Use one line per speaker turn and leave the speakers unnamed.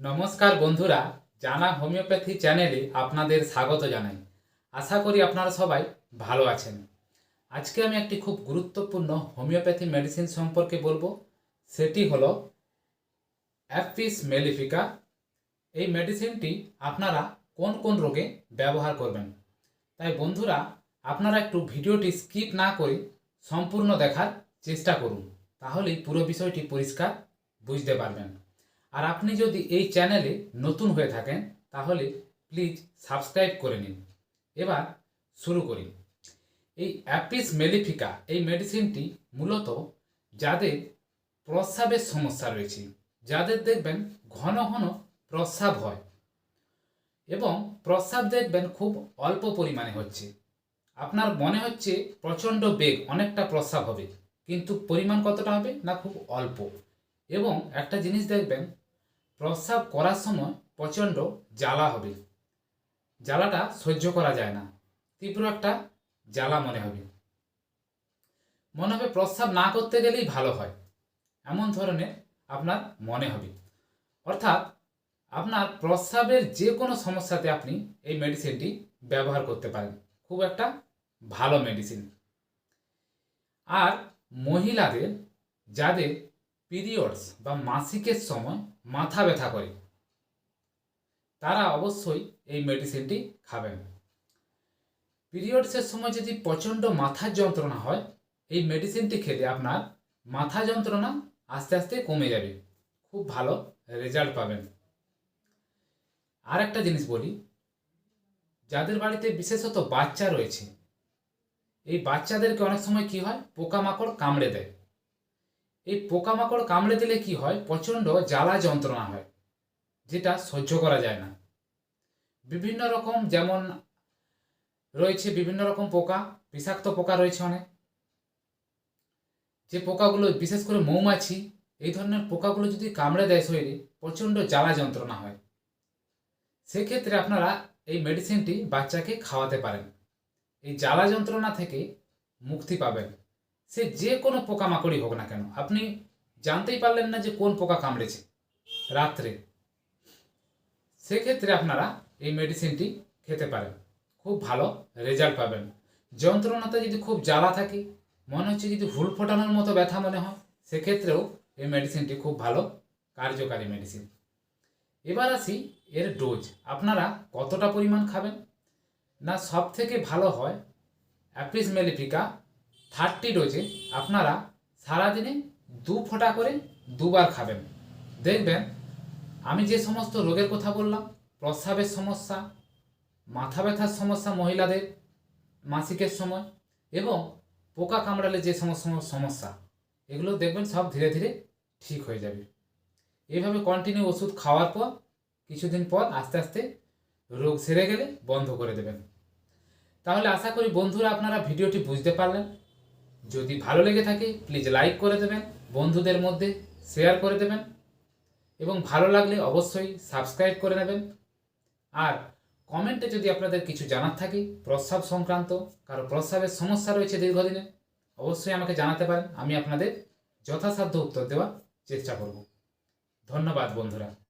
নমস্কার বন্ধুরা, জানা হোমিওপ্যাথি চ্যানেলে আপনাদের স্বাগত জানাই। আশা করি আপনারা সবাই ভালো আছেন। আজকে আমি একটি খুব গুরুত্বপূর্ণ হোমিওপ্যাথি মেডিসিন সম্পর্কে বলব, সেটি হলো অ্যাপিস মেলিফিকা। এই মেডিসিনটি আপনারা কোন কোন রোগে ব্যবহার করবেন? তাই বন্ধুরা, আপনারা একটু ভিডিওটি স্কিপ না করে সম্পূর্ণ দেখার চেষ্টা করুন, তাহলেই পুরো বিষয়টি পরিষ্কার বুঝতে পারবেন। আর আপনি যদি এই চ্যানেলে নতুন হয়ে থাকেন, তাহলে প্লিজ সাবস্ক্রাইব করে নিন। এবার শুরু করি। এই অ্যাপিস মেলিফিকা, এই মেডিসিনটি মূলত যাদের প্রস্রাবের সমস্যা রয়েছে, যাদের দেখবেন ঘন ঘন প্রস্রাব হয় এবং প্রস্রাব দেখবেন খুব অল্প পরিমাণে হচ্ছে। আপনার মনে হচ্ছে প্রচণ্ড বেগ, অনেকটা প্রস্রাব হবে, কিন্তু পরিমাণ কতটা হবে না খুব অল্প। এবং একটা জিনিস দেখবেন প্রস্রাব করার সময় প্রচণ্ড জ্বালা হবে। জ্বালাটা সহ্য করা যায় না। তীব্র একটা জ্বালা মনে হবে। মনে হবে প্রস্রাব না করতে গেলেই ভালো হয়। এমন ধরনের আপনার মনে হবে। অর্থাৎ আপনার প্রস্রাবের যে কোনো সমস্যাতে আপনি এই মেডিসিনটি ব্যবহার করতে পারেন। খুব একটা ভালো মেডিসিন আর মহিলাদের, যাদের পিরিয়ডস বা মাসিকের সময় মাথা ব্যথা করে। তারা অবশ্যই এই মেডিসিনটি খাবেন। পিরিয়ডসের সময় যদি প্রচণ্ড মাথার যন্ত্রণা হয়, এই মেডিসিনটি খেলে আপনার মাথা যন্ত্রণা আস্তে আস্তে কমে যাবে। খুব ভালো রেজাল্ট পাবেন। আর একটা জিনিস বলি, যাদের বাড়িতে বিশেষত বাচ্চা রয়েছে, এই বাচ্চাদেরকে অনেক সময় কি হয়? পোকামাকড় কামড়ে দেয়। এই পোকামাকড় কামড়ে দিলে কি হয়? প্রচণ্ড জ্বালা যন্ত্রণা হয়, যেটা সহ্য করা যায় না। বিভিন্ন রকম যেমন রয়েছে বিভিন্ন রকম পোকা, বিষাক্ত পোকা রয়েছে অনেক। যে পোকাগুলো, বিশেষ করে মৌমাছি, এই ধরনের পোকাগুলো যদি কামড়ে দেয় শরীরে, প্রচণ্ড জ্বালা যন্ত্রণা হয়। সেক্ষেত্রে আপনারা এই মেডিসিনটি বাচ্চাকে খাওয়াতে পারেন। এই জ্বালা যন্ত্রণা থেকে মুক্তি পাবেন। সে যে কোনো পোকামাকড়ই হোক না কেন, আপনি জানতেই পারলেন না যে কোন পোকা কামড়েছে রাত্রে। সেক্ষেত্রে আপনারা এই মেডিসিনটি খেতে পারেন। খুব ভালো রেজাল্ট পাবেন। যন্ত্রণাতে যদি খুব জ্বালা থাকে, মনে হচ্ছে যদি হুল ফোটানোর মতো ব্যথা মনে হয়, সেক্ষেত্রেও এই মেডিসিনটি খুব ভালো কার্যকারী মেডিসিন এবার আসি এর ডোজ আপনারা কতটা পরিমাণ খাবেন? না সব থেকে ভালো হয় অ্যাপিস মেলিফিকা থার্টি ডোজে আপনারা সারাদিনে দু ফোঁটা করে দুবার খাবেন। দেখবেন, আমি যে সমস্ত রোগের কথা বললাম, প্রস্রাবের সমস্যা, মাথা ব্যথার সমস্যা মহিলাদের মাসিকের সময় এবং পোকা কামড়ালে যে সমস্ত সমস্যা, এগুলো দেখবেন সব ধীরে ধীরে ঠিক হয়ে যাবে। এইভাবে কন্টিনিউ ওষুধ খাওয়ার পর, কিছুদিন পর আস্তে আস্তে রোগ সেরে গেলে বন্ধ করে দেবেন। তাহলে আশা করি বন্ধুরা আপনারা ভিডিওটি বুঝতে পারলেন। যদি ভালো লেগে থাকে প্লিজ লাইক করে দেবেন, বন্ধুদের মধ্যে শেয়ার করে দেবেন এবং ভালো লাগলে অবশ্যই সাবস্ক্রাইব করে নেবেন। আর কমেন্টে যদি আপনাদের কিছু জানার থাকে, প্রস্রাব সংক্রান্ত, কারও প্রস্রাবের সমস্যা রয়েছে দীর্ঘদিনে, অবশ্যই আমাকে জানাতে পারেন, আমি আপনাদের যথাসাধ্য উত্তর দেওয়ার চেষ্টা করব। ধন্যবাদ বন্ধুরা।